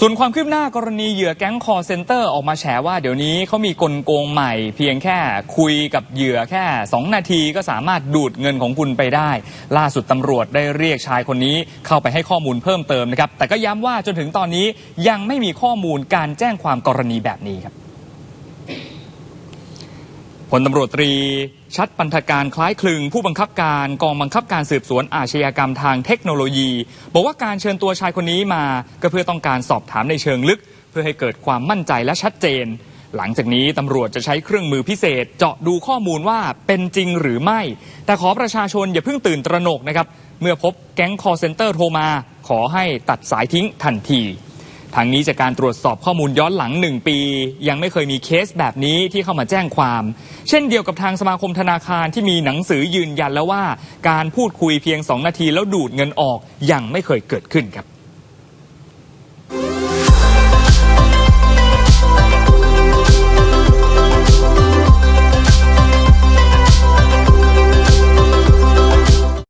ส่วนความคืบหน้ากรณีเหยื่อแก๊งคอร์เซนเตอร์ออกมาแฉว่าเดี๋ยวนี้เขามีกลโกงใหม่ เพียงแค่คุยกับเหยื่อแค่ 2 นาทีก็สามารถดูดเงินของคุณไปได้ ล่าสุดตำรวจได้เรียกชายคนนี้เข้าไปให้ข้อมูลเพิ่มเติมนะครับ แต่ก็ย้ำว่าจนถึงตอนนี้ยังไม่มีข้อมูลการแจ้งความกรณีแบบนี้ครับ พลตำรวจตรี ชัดปันธการคล้ายคลึง ผู้บังคับการกองบังคับการสืบสวนอาชญากรรมทางเทคโนโลยี บอกว่าการเชิญตัวชายคนนี้มา ก็เพื่อต้องการสอบถามในเชิงลึก เพื่อให้เกิดความมั่นใจและชัดเจน หลังจากนี้ตำรวจจะใช้เครื่องมือพิเศษ เจาะดูข้อมูลว่าเป็นจริงหรือไม่ แต่ขอประชาชนอย่าเพิ่งตื่นตระหนกนะครับเมื่อพบแก๊งคอเซนเตอร์โทรมา ขอให้ตัดสายทิ้งทันที ทางนี้จากการตรวจสอบข้อมูลย้อนหลัง 1 ปี ยังไม่เคยมีเคสแบบนี้ที่เข้ามาแจ้งความ เช่นเดียวกับทางสมาคมธนาคารที่มีหนังสือยืนยันแล้วว่า การพูดคุยเพียง 2 นาทีแล้วดูดเงินออกยังไม่เคยเกิดขึ้นครับ